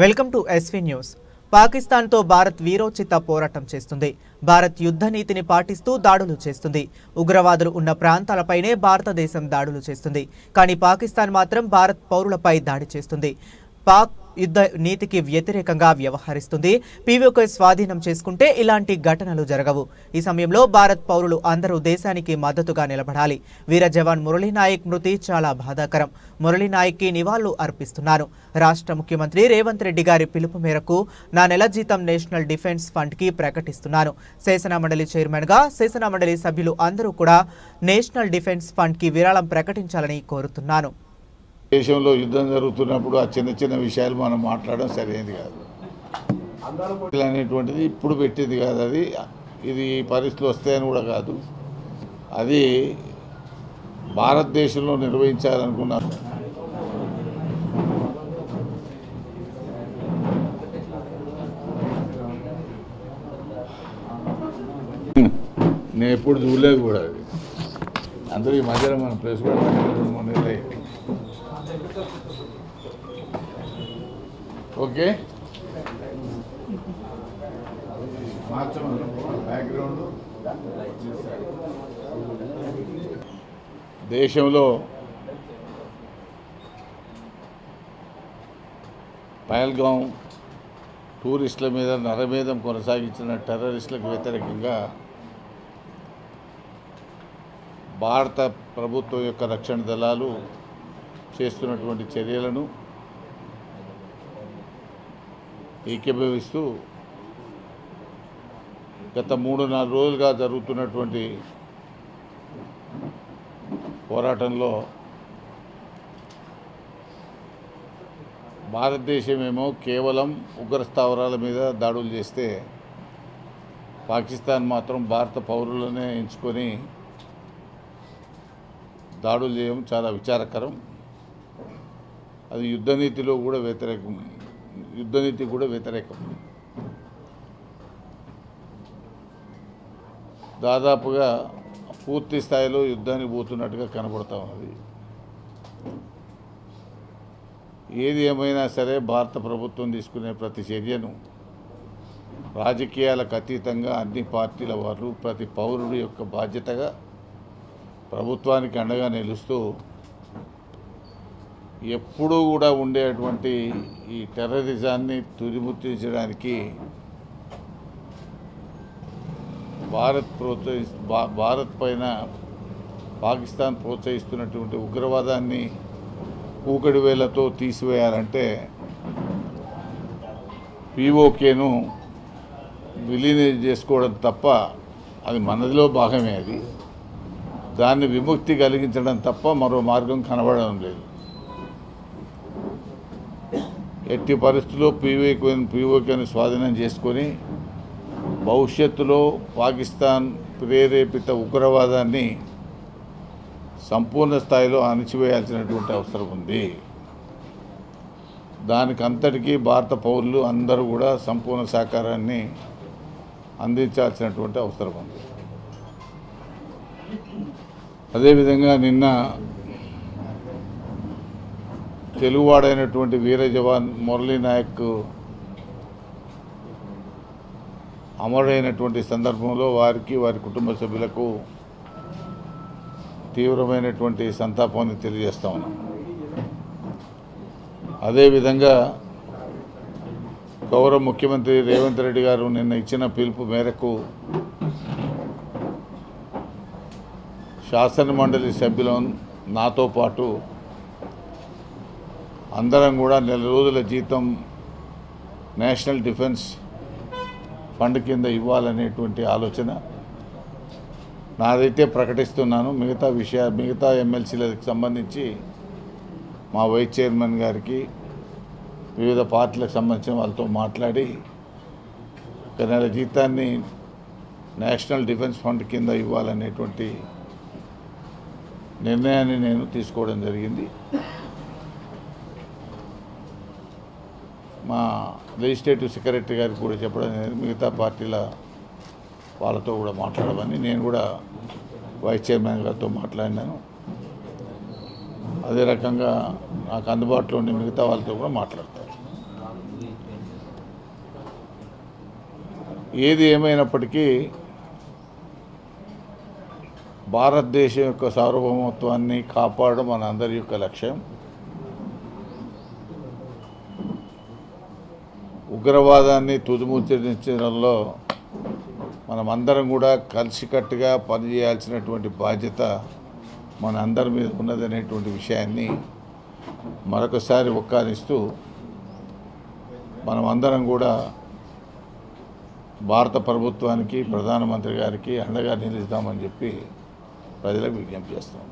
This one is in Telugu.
వెల్కమ్ టు ఎస్వీ న్యూస్ పాకిస్తాన్తో భారత్ వీరోచిత పోరాటం చేస్తుంది. భారత్ యుద్ధ నీతిని పాటిస్తూ దాడులు చేస్తుంది. ఉగ్రవాదులు ఉన్న ప్రాంతాలపైనే భారతదేశం దాడులు చేస్తుంది. కానీ పాకిస్తాన్ మాత్రం భారత్ పౌరులపై దాడి చేస్తుంది. పాక్ యుద్ధ నీతికి వ్యతిరేకంగా వ్యవహరిస్తుంది. పీవీఓకే స్వాధీనం చేసుకుంటే ఇలాంటి ఘటనలు జరగవు. ఈ సమయంలో భారత్ పౌరులు అందరూ దేశానికి మద్దతుగా నిలబడాలి. వీర జవాన్ మురళీనాయక్ మృతి చాలా బాధాకరం. మురళీనాయక్కి నివాళులు అర్పిస్తున్నాను రాష్ట్ర ముఖ్యమంత్రి రేవంత్ రెడ్డి గారి పిలుపు మేరకు నా నెల జీతం నేషనల్ డిఫెన్స్ ఫండ్కి ప్రకటిస్తున్నాను శాసనమండలి చైర్మన్గా శాసనమండలి సభ్యులు అందరూ కూడా నేషనల్ డిఫెన్స్ ఫండ్కి విరాళం ప్రకటించాలని కోరుతున్నాను. దేశంలో యుద్ధం జరుగుతున్నప్పుడు ఆ చిన్న చిన్న విషయాలు మనం మాట్లాడడం సరైనది కాదు. అనేటువంటిది ఇప్పుడు పెట్టింది కాదు అది. ఇది పరిస్థితులు వస్తాయని కూడా కాదు. అది భారతదేశంలో నిర్వహించాలనుకున్నారు నేను ఎప్పుడు చూడలేదు కూడా అది. అందరూ ఈ మధ్యలో మన ప్రెస్ కూడా రెండు ఓకే. బ్యాక్గ్రౌండ్ దేశంలో పహల్గాం టూరిస్టుల మీద నరమేధం కొనసాగించిన టెర్రరిస్టులకు వ్యతిరేకంగా భారత ప్రభుత్వం యొక్క రక్షణ దళాలు చేస్తున్నటువంటి చర్యలను ఏకీభవిస్తూ గత మూడు నాలుగు రోజులుగా జరుగుతున్నటువంటి పోరాటంలో భారతదేశమేమో కేవలం ఉగ్ర స్థావరాల మీద దాడులు చేస్తే పాకిస్తాన్ మాత్రం భారత పౌరులనే ఎంచుకొని దాడులు చేయడం చాలా విచారకరం. అది యుద్ధనీతిలో కూడా వ్యతిరేకం. యుద్ధనీతి కూడా వ్యతిరేకం. దాదాపుగా పూర్తి స్థాయిలో యుద్ధానికి పోతున్నట్టుగా కనబడతా ఉన్నది. ఏది ఏమైనా సరే భారత ప్రభుత్వం తీసుకునే ప్రతి చర్యను రాజకీయాలకు అతీతంగా అన్ని పార్టీల వారు ప్రతి పౌరుడి యొక్క బాధ్యతగా ప్రభుత్వానికి అండగా నిలుస్తూ ఎప్పుడూ కూడా ఉండేటువంటి ఈ టెర్రరిజాన్ని తుదిముట్టించడానికి భారత్ ప్రోత్సహి భా- భారత్ పైన పాకిస్తాన్ ప్రోత్సహిస్తున్నటువంటి ఉగ్రవాదాన్ని కూకడి వేలతో తీసివేయాలంటే పీఓకేను విలీనం చేసుకోవడం తప్ప అది మనదిలో భాగమే అది. దాన్ని విముక్తి కలిగించడం తప్ప మరో మార్గం కనబడడం లేదు. ఎట్టి పరిస్థితుల్లో పీవీకి పీఓకేను స్వాధీనం చేసుకొని భవిష్యత్తులో పాకిస్తాన్ ప్రేరేపిత ఉగ్రవాదాన్ని సంపూర్ణ స్థాయిలో అణిచివేయాల్సినటువంటి అవసరం ఉంది. దానికి అంతటికీ భారత పౌరులు అందరూ కూడా సంపూర్ణ సహకారాన్ని అందించాల్సినటువంటి అవసరం ఉంది. అదేవిధంగా నిన్న తెలుగువాడైనటువంటి వీర జవాన్ మురళీ నాయక్ అమరుడైనటువంటి సందర్భంలో వారికి వారి కుటుంబ సభ్యులకు తీవ్రమైనటువంటి సంతాపాన్ని తెలియజేస్తా ఉన్నాం. అదేవిధంగా గౌరవ ముఖ్యమంత్రి రేవంత్ రెడ్డి గారు నిన్న ఇచ్చిన పిలుపు మేరకు శాసన మండలి నాతో పాటు అందరం కూడా నెల రోజుల జీతం నేషనల్ డిఫెన్స్ ఫండ్ కింద ఇవ్వాలనేటువంటి ఆలోచన. నాదైతే ప్రకటిస్తున్నాను మిగతా విషయ మిగతా ఎమ్మెల్సీలకు సంబంధించి మా వైస్ చైర్మన్ గారికి వివిధ పార్టీలకు సంబంధించిన వాళ్ళతో మాట్లాడి ఒక నెల జీతాన్ని నేషనల్ డిఫెన్స్ ఫండ్ కింద ఇవ్వాలనేటువంటి నిర్ణయాన్ని నేను తీసుకోవడం జరిగింది. మా లెజిస్లేటివ్ సెక్రటరీ గారికి కూడా చెప్పడం మిగతా పార్టీల వాళ్ళతో కూడా మాట్లాడమని నేను కూడా వైస్ చైర్మన్ గారితో మాట్లాడినాను. అదే రకంగా నాకు అందుబాటులో ఉండే మిగతా వాళ్ళతో కూడా మాట్లాడతారు. ఏది ఏమైనప్పటికీ భారతదేశం యొక్క సార్వభౌమత్వాన్ని కాపాడడం మన అందరి యొక్క లక్ష్యం. ఉగ్రవాదాన్ని తుదిముచ్చరించడంలో మనమందరం కూడా కలిసికట్టుగా పనిచేయాల్సినటువంటి బాధ్యత మన అందరి మీద ఉన్నదనేటువంటి విషయాన్ని మరొకసారి ఒక్కానిస్తూ మనమందరం కూడా భారత ప్రభుత్వానికి ప్రధానమంత్రి గారికి అండగా నిలుస్తామని చెప్పి ప్రజలకు విజ్ఞప్తి చేస్తాం